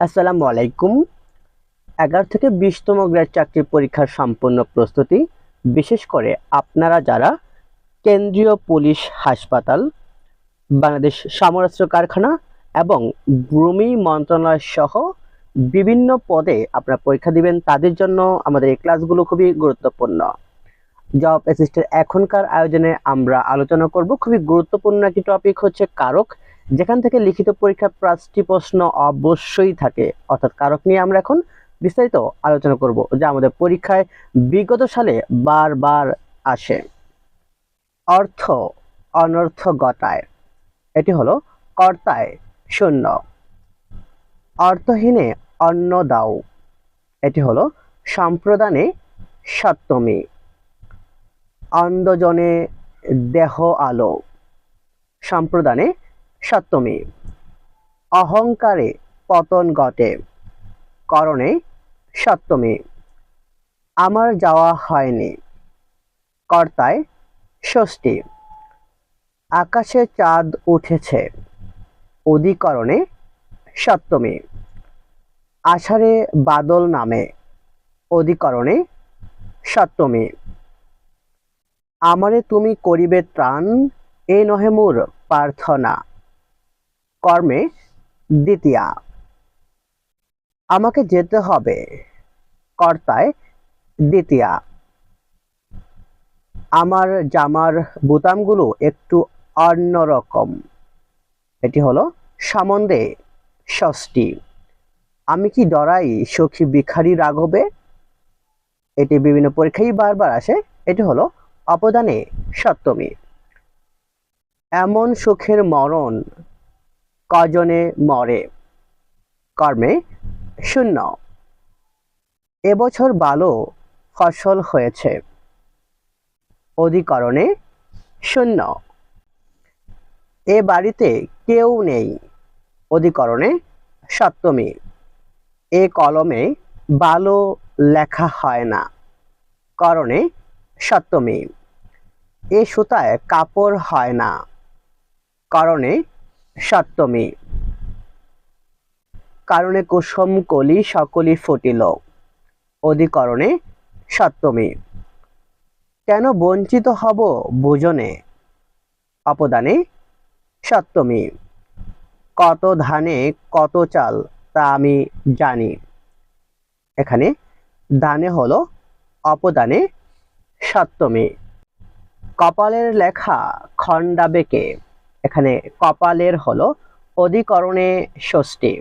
আসসালামু আলাইকুম। এগারো থেকে বিশতম গ্রেড চাকরির পরীক্ষার সম্পূর্ণ প্রস্তুতি, বিশেষ করে আপনারা যারা কেন্দ্রীয় পুলিশ হাসপাতাল, বাংলাদেশ সমরাস্ত্র কারখানা এবং ভূমি মন্ত্রণালয় সহ বিভিন্ন পদে আপনারা পরীক্ষা দিবেন, তাদের জন্য আমাদের এই ক্লাসগুলো খুবই গুরুত্বপূর্ণ। জব অ্যাসিস্টের এখনকার আয়োজনে আমরা আলোচনা করব। খুবই গুরুত্বপূর্ণ একটি টপিক হচ্ছে কারক যেখান থেকে লিখিত পরীক্ষার পাঁচটি প্রশ্ন অবশ্যই থাকে। অর্থাৎ কারক নিয়ে আমরা এখন বিস্তারিত আলোচনা করব, যা আমাদের পরীক্ষায় বিগত সালে বারবার আসে। অর্থ অনর্থ গটায় এটি হলো কর্তায় শূন্য। অর্থহীনে অন্ন দাও। এটি হলো সম্প্রদানে সপ্তমী। অন্ধজনে দেহ আলো। সম্প্রদানে সপ্তমী। অহংকারে পতন ঘটে। করণে সপ্তমী। আমার যাওয়া হয়নি। কর্তায় ষষ্ঠী। আকাশে চাঁদ উঠেছে। অধিকরণে সপ্তমী। আষাঢ়ে বাদল নামে। অধিকরণে সপ্তমী। আমারে তুমি করিবে ত্রাণ, এ নহে মোর প্রার্থনা। কর্মে দ্বিতীয়া। আমাকে যেতে হবে, কর্তায় দ্বিতীয়া। আমার জামার বোতামগুলো একটু অন্যরকম। এটি হলো সামন্দে ষষ্ঠী। আমি কি ডরাই সখী ভিখারি রাঘবে? এটি বিভিন্ন পরীক্ষায় বারবার আসে। এটি হলো অপদানে সপ্তমী। এমন সুখের মরণ কজনে মরে? কর্মে শূন্য। এবছর ভালো ফসল হয়েছে। অধিকরণে শূন্য। এ বাড়িতে কেউ নেই। অধিকরণে সপ্তমী। এ কলমে ভালো লেখা হয় না। করণে সপ্তমী। এ সুতায় কাপড় হয় না। করণে সপ্তমী। কারণে কুসুম, কলি সকলি ফুটিল। অধিকরণে সপ্তমী। কেন বঞ্চিত হব ভোজনে? অপদানে সপ্তমী। কত ধানে, কত চাল, তা আমি জানি। এখানে দানে হলো অপদানে সপ্তমী। কপালের লেখা খণ্ডাবেকে এখানে কপালের হলো, অধিকরণে ষষ্ঠী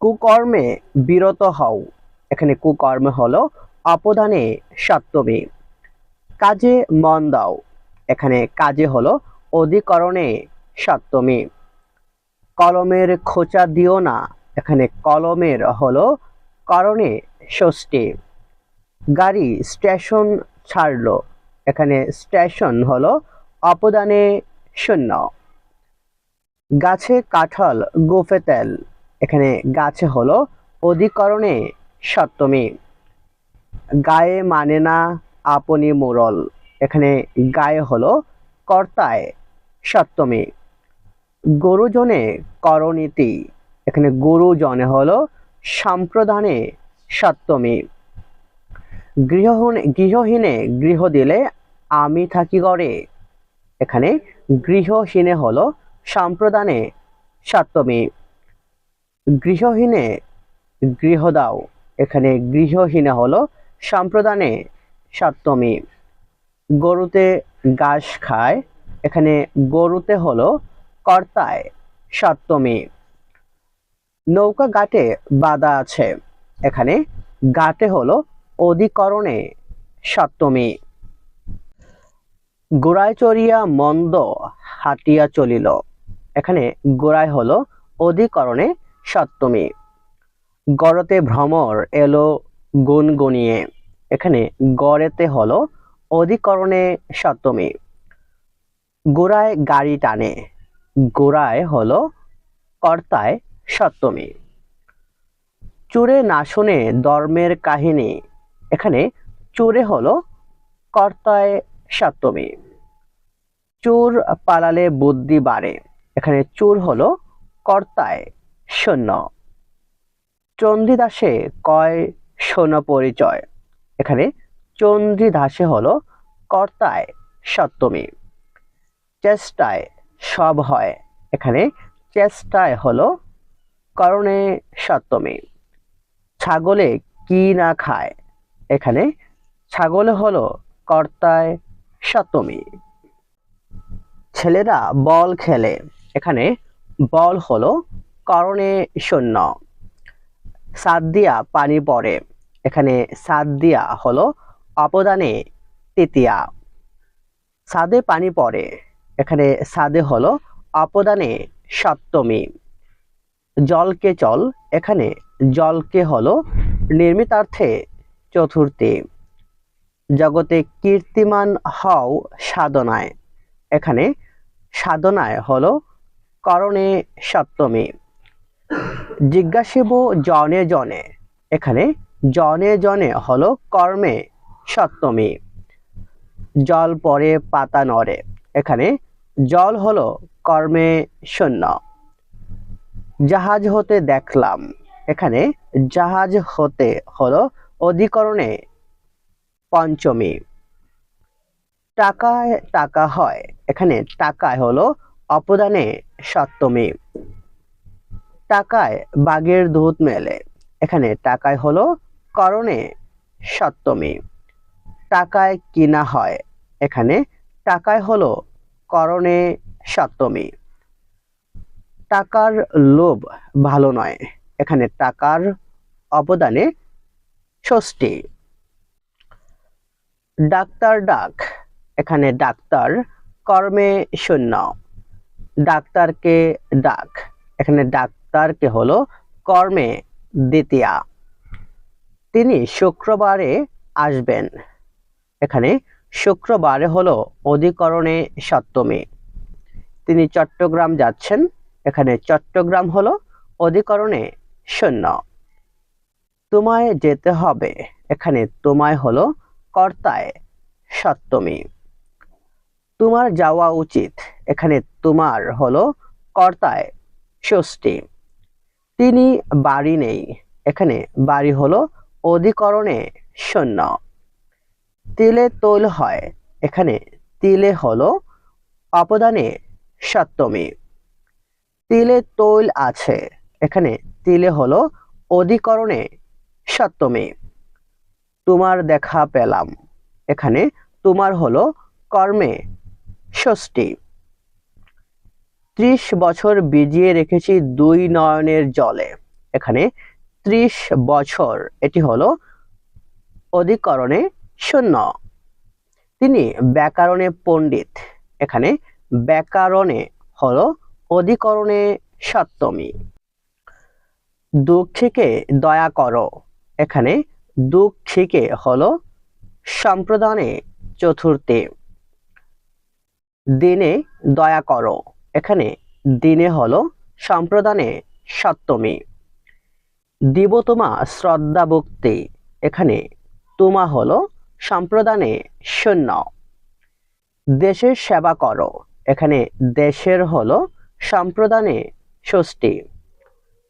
কুকর্মে বিরত হও। এখানে কুকর্মে হলো, অপদানে সপ্তমী কাজে মন দাও। এখানে কাজে হলো, অধিকরণে সপ্তমী কলমের খোঁচা দিও না। এখানে কলমের হলো, করণে ষষ্ঠী গাড়ি স্টেশন ছাড়লো। এখানে স্টেশন হলো অপদানে শূন্য। গাছে কাঁঠাল, গোফে তেল। এখানে গাছে হলো অধিকরণে সপ্তমী। গায়ে মানে না আপনি মোরল। এখানে গায়ে হলো কর্তায় সপ্তমী। গরুজনে করণীতি। এখানে গরুজনে হলো সম্প্রদানে সপ্তমী। গৃহহীন গৃহহীনে গৃহ দিলে আমি থাকি ঘরে। এখানে গৃহহীনে হলো সাম্প্রদানে সপ্তমী গৃহহীনে গৃহ দাও এখানে গৃহহীনে হলো সাম্প্রদানে সপ্তমী গরুতে ঘাস খায়, এখানে গরুতে হলো কর্তায় সপ্তমী নৌকা ঘাটে বাধা আছে, এখানে ঘাটে হলো অধিকরণে সপ্তমী গোড়ায় চড়িয়া মন্দ হাটিয়া চলিল। এখানে গোড়ায় হলো অধিকরণে সপ্তমী। গড়তে ভ্রমর এলো গুনগুনিয়ে। এখানে গড়েতে হলো অধিকরণে সপ্তমী। গোড়ায় গাড়ি টানে। গোড়ায় হলো কর্তায় সপ্তমী। চুরে না শুনে ধর্মের কাহিনী। এখানে চুরে হলো কর্তায় সপ্তমী। চোর পালালে বুদ্ধি বাড়ে। এখানে চোর হলো কর্তায় শূন্য চণ্ডীদাসে কয় শূন্য পরিচয়? এখানে চণ্ডীদাসে হলো কর্তায় সপ্তমী। চেষ্টায় সব হয়। এখানে চেষ্টায় হলো করণে সপ্তমী। ছাগলে কি না খায়? এখানে ছাগলে হলো কর্তায় সপ্তমী। ছেলেরা বল খেলে। এখানে বল হলো করণে শূন্য। সাত দিয়া পানি পড়ে। এখানে সাত দিয়া হলো অপদানে তৃতীয়া। সাদে পানি পড়ে। এখানে সাদে হলো অপদানে সপ্তমী। জলকে চল। এখানে জলকে হলো নির্মিতার্থে চতুর্থী। জগতে কীর্তিমান হও সাধনায়। এখানে সাধনায় হলো করণে সপ্তমী। জিজ্ঞাসিব জনে জনে। এখানে জনে জনে হলো কর্মে সপ্তমী। জল পরে পাতা নড়ে। এখানে জল হলো কর্মে শূন্য। জাহাজ হতে দেখলাম। এখানে জাহাজ হতে হলো অধিকরণে পঞ্চমী। টাকায় টাকা হয়। এখানে টাকায় হলো অপদানে সপ্তমী। টাকায় বাঘের দুধ মেলে। এখানে টাকায় হলো করণে সপ্তমী। টাকায় কিনা হয়। এখানে টাকায় হলো করণে সপ্তমী। টাকার লোভ ভালো নয়। এখানে টাকার অবদানে ষষ্ঠী ডাক্তার ডাক, এখানে ডাক্তার, কর্মে শূন্য। ডাক্তারকে ডাক, এখানে ডাক্তারকে হলো কর্মে দ্বিতীয়া। তিনি শুক্রবারে আসবেন। এখানে শুক্রবারে হলো অধিকরণে সপ্তমী। তিনি চট্টগ্রাম যাচ্ছেন, এখানে চট্টগ্রাম হলো অধিকরণে শূন্য। তোমায় যেতে হবে, এখানে তোমায় হলো কর্তায় সপ্তমী তোমার যাওয়া উচিত। এখানে তোমার হলো কর্তায় ষষ্ঠী। তিনি বাড়ি নেই। এখানে বাড়ি হলো অধিকরণে শূন্য তিলে তৈল হয়। এখানে তিলে হলো অপদানে সপ্তমী তিলে তৈল আছে। এখানে তিলে হলো অধিকরণে সপ্তমী তোমার দেখা পেলাম। এখানে তোমার হলো কর্মে ষষ্ঠী। ত্রিশ বছর বিজিয়ে রেখেছি দুই নয়নের জলে। এখানে ত্রিশ বছর, এটি হলো অধিকরণে শূন্য। তিনি ব্যাকরণে পণ্ডিত। এখানে ব্যাকরণে হলো অধিকরণে সপ্তমী। দুঃখীকে দয়া করো। এখানে দুঃখীকে হল সম্প্রদানে চতুর্থী। দিনে দয়া করো, এখানে দিনে হল সম্প্রদানে সপ্তমী। দিব তোমা শ্রদ্ধা ভক্তি, এখানে তোমা হল সম্প্রদানে শূন্য। দেশের সেবা করো, এখানে দেশের হল সম্প্রদানে ষষ্ঠী।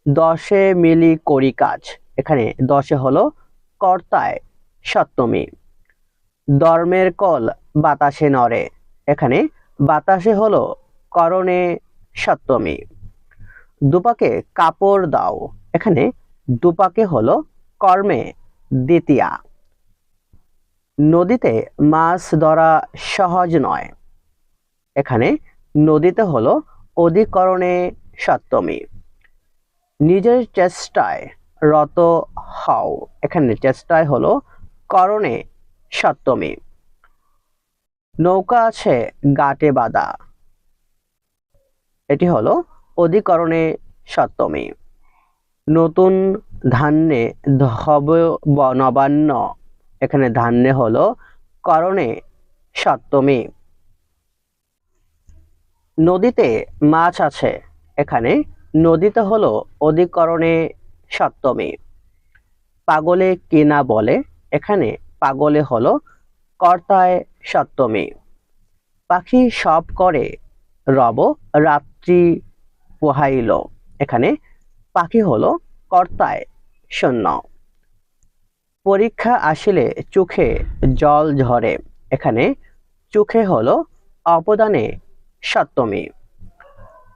দশে মিলি করি কাজ, এখানে দশে হলো কর্তায় সপ্তমী। ধর্মের কল বাতাসে নড়ে। এখানে বাতাসে হলো করণে সপ্তমী। দুপাকে কাপড় দাও। এখানে দুপাকে হলো কর্মে দ্বিতীয়া। নদীতে মাছ ধরা সহজ নয়। এখানে নদীতে হলো অধিকরণে সপ্তমী। নিজের চেষ্টায় রত হও। এখানে চেষ্টায় হলো করণে সপ্তমী। নৌকা আছে গাটে বাঁধা। এটি হলো অধিকরণে সপ্তমী। নতুন ধান্যে ধব নবান্ন। এখানে ধান্যে হলো করণে সপ্তমী। নদীতে মাছ আছে। এখানে নদীতে হলো অধিকরণে সপ্তমী। পাগলে কিনা বলে, এখানে পাগলে হলো কর্তায় সপ্তমী। পাখি সব করে, রব রাত্রি পোহাইল। এখানে পাখি হলো কর্তায় শূন্য পরীক্ষা আসলে চোখে জল ঝরে, এখানে চোখে হলো অবদানে সপ্তমী।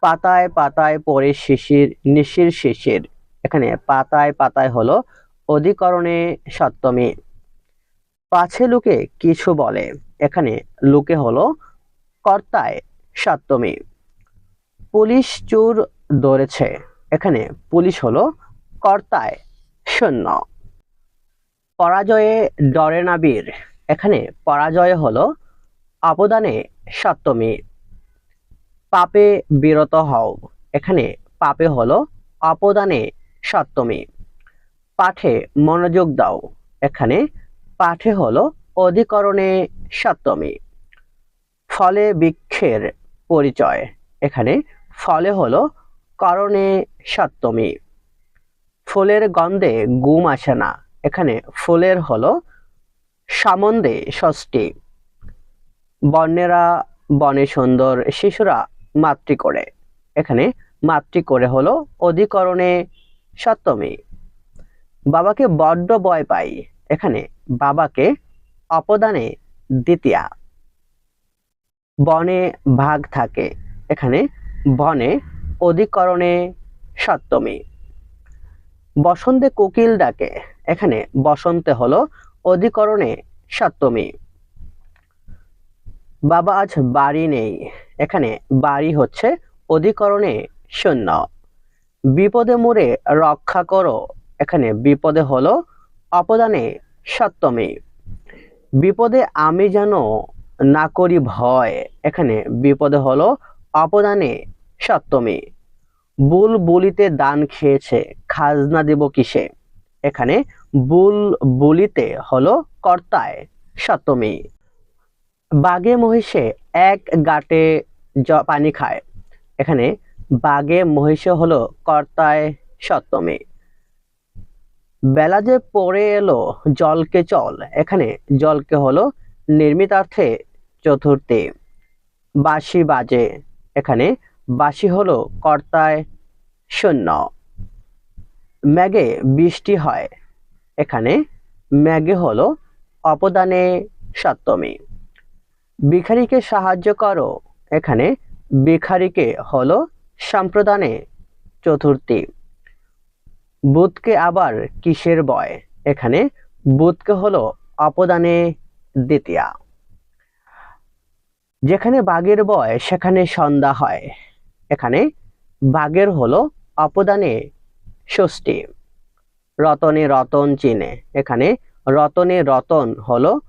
পাতায় পাতায় পড়ে শিশির, নিশির শিশির। এখানে পাতায় পাতায় হলো অধিকরণে সপ্তমী। পাছে লোকে কিছু বলে, এখানে লোকে হলো কর্তায় সপ্তমী। পুলিশ চোর ধরেছে, এখানে পুলিশ হলো কর্তায় শূন্য পরাজয়ে ডরে না বীর, এখানে পরাজয় হলো অবদানে সপ্তমী। পাপে বিরত হও, এখানে পাপে হলো অপদানে সপ্তমী। পাঠে মনোযোগ দাও। এখানে পাঠে হলো অধিকরণে সপ্তমী। ফলে বৃক্ষের পরিচয়। এখানে ফলে হলো করণে সপ্তমী। ফুলের গন্ধে গুম আসে না। এখানে ফুলের হলো সামন্দে ষষ্ঠী। বন্যেরা, বনে সুন্দর, শিশুরা মাতৃ করে। এখানে মাতৃ করে হলো অধিকরণে সপ্তমী। বাবাকে বড্ড ভয় পাই। এখানে বাবাকে অপদানে দ্বিতীয়া। বনে ভাগ থাকে। এখানে বনে অধিকরণে সপ্তমী। বসন্তে কোকিল ডাকে। এখানে বসন্তে হলো অধিকরণে সপ্তমী। বাবা আজ বাড়ি নেই। এখানে বাড়ি হচ্ছে অধিকরণে শূন্য। বিপদে মোরে রক্ষা করো। এখানে বিপদে হলো অপদানে সপ্তমী। বিপদে আমি যেন না করি ভয়, এখানে বিপদে হলো অপদানে সপ্তমী। বুল বুলিতে দান খেয়েছে, খাজনা দেব কিসে? এখানে বুল বুলিতে হলো কর্তায় সপ্তমী। বাগে মহিষে এক গাটে পানি খায়। এখানে বাগে মহিষ হলো কর্তায় সপ্তমী। বেলা যে পড়ে এলো, জলকে চল। এখানে জলকে হলো নির্মিতার্থে চতুর্থী। বাঁশি বাজে। এখানে বাসি হলো কর্তায় শূন্য। ম্যাগে বৃষ্টি হয়। এখানে ম্যাগে হলো অপদানে সপ্তমী। ভিখারিকে সাহায্য করো। এখানে ভিখারিকে হলো সম্প্রদানে চতুর্থী। বুধকে আবার কিসের বয়? এখানে বুধকে হলো অপদানে দ্বিতীয়া। যেখানে বাঘের বয়, সেখানে সন্ধ্যা হয়। এখানে বাঘের হলো অপদানে ষষ্ঠী। রতনে রতন চিনে। এখানে রতনে রতন হলো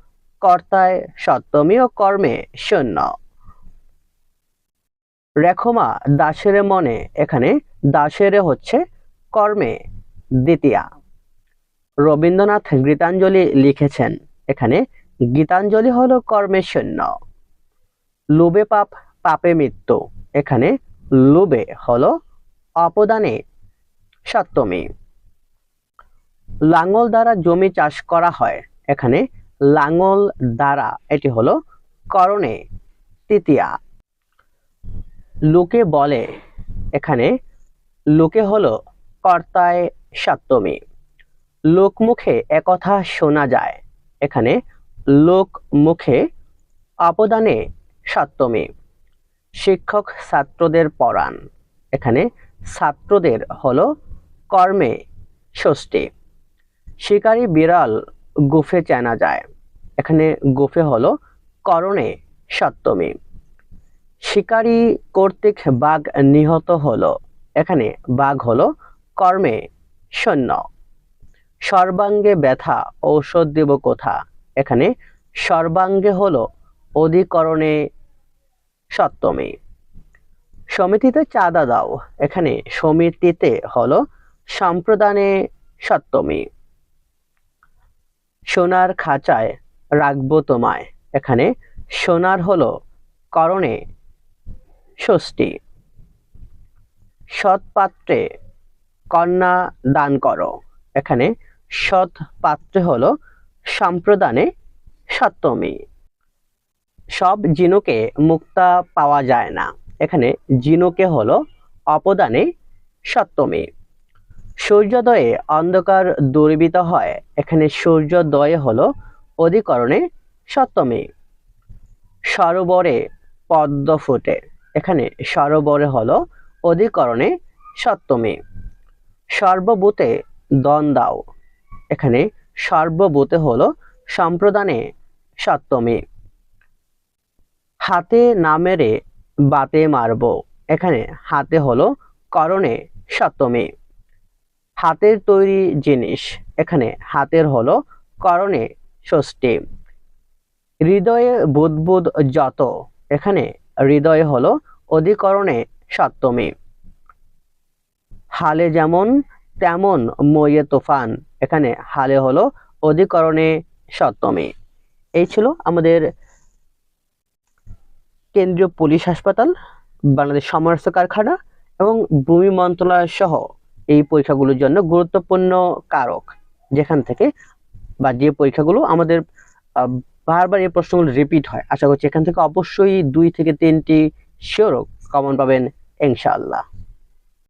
কর্তায় সপ্তমী ও কর্মে শূন্য। রেখমা দাসের মনে এখানে দাসের হচ্ছে কর্মে দ্বিতীয়া। রবীন্দ্রনাথ গীতাঞ্জলি লিখেছেন, এখানে গীতাঞ্জলি হলো কর্মে শূন্য লোভে পাপ, পাপে মৃত্যু, এখানে লোভে হলো অপদানে সপ্তমী। লাঙ্গল দ্বারা জমি চাষ করা হয়, এখানে লাঙ্গল দ্বারা, এটি হলো করণে, তৃতীয়া। লোকে বলে, এখানে লোকে হলো কর্তায় সপ্তমী। লোকমুখে একথা শোনা যায়, এখানে লোক মুখে অবদানে সপ্তমী। শিক্ষক ছাত্রদের পড়ান, এখানে ছাত্রদের হলো কর্মে ষষ্ঠী শিকারী বিড়াল গুফে চেনা যায়, এখানে গুফে হলো করণে সপ্তমী। শিকারী কর্তৃক বাঘ নিহত হলো। এখানে বাঘ হলো কর্মে শূন্য সর্বাঙ্গে ব্যথা, ঔষধ দেব কোথা? এখানে সর্বাঙ্গে হলো অধিকরণে সপ্তমী। সমিতিতে চাঁদা দাও। এখানে সমিতিতে হলো সম্প্রদানে সপ্তমী। সোনার খাঁচায় রাখব তোমায়। এখানে সোনার হলো করণে ষষ্ঠী সৎ পাত্রে কন্যা দান করো। এখানে সৎ পাত্রে হলো সম্প্রদানে সপ্তমী। সব জিনুকে মুক্তা পাওয়া যায় না। এখানে জিনুকে হলো অপদানে সপ্তমী। সূর্যোদয়ে অন্ধকার দূরীভূত হয়। এখানে সূর্যোদয় হলো অধিকরণে সপ্তমী। সরোবরে পদ্ম ফুটে। এখানে সরোবরে হলো অধিকরণে সপ্তমী। সর্বভূতে দন দাও। এখানে সর্বভূতে হলো সম্প্রদানে সপ্তমী। হাতে না মেরে বাতে মারবো। এখানে হাতে হলো করণে সপ্তমী। হাতের তৈরি জিনিস। এখানে হাতের হলো করণে ষষ্ঠী। হৃদয়ে বুদবুদ যত। এখানে হৃদয় হল অধিকরণে সপ্তমী। হালে যেমন, তেমন মইয়ে তুফান। এখানে হালে হলো অধিকরণে সপ্তমী। এই ছিল আমাদের কেন্দ্রীয় পুলিশ হাসপাতাল, বাংলাদেশ সমরাস্ত্র কারখানা এবং ভূমি মন্ত্রণালয় সহ এই পরীক্ষাগুলোর জন্য গুরুত্বপূর্ণ কারক। যেখান থেকে বা যে পরীক্ষাগুলো আমাদের বারবার এই প্রশ্নগুলো রিপিট হয়। আশা করছি এখান থেকে অবশ্যই দুই থেকে তিনটি শিওর কমন পাবেন, ইনশাআল্লাহ।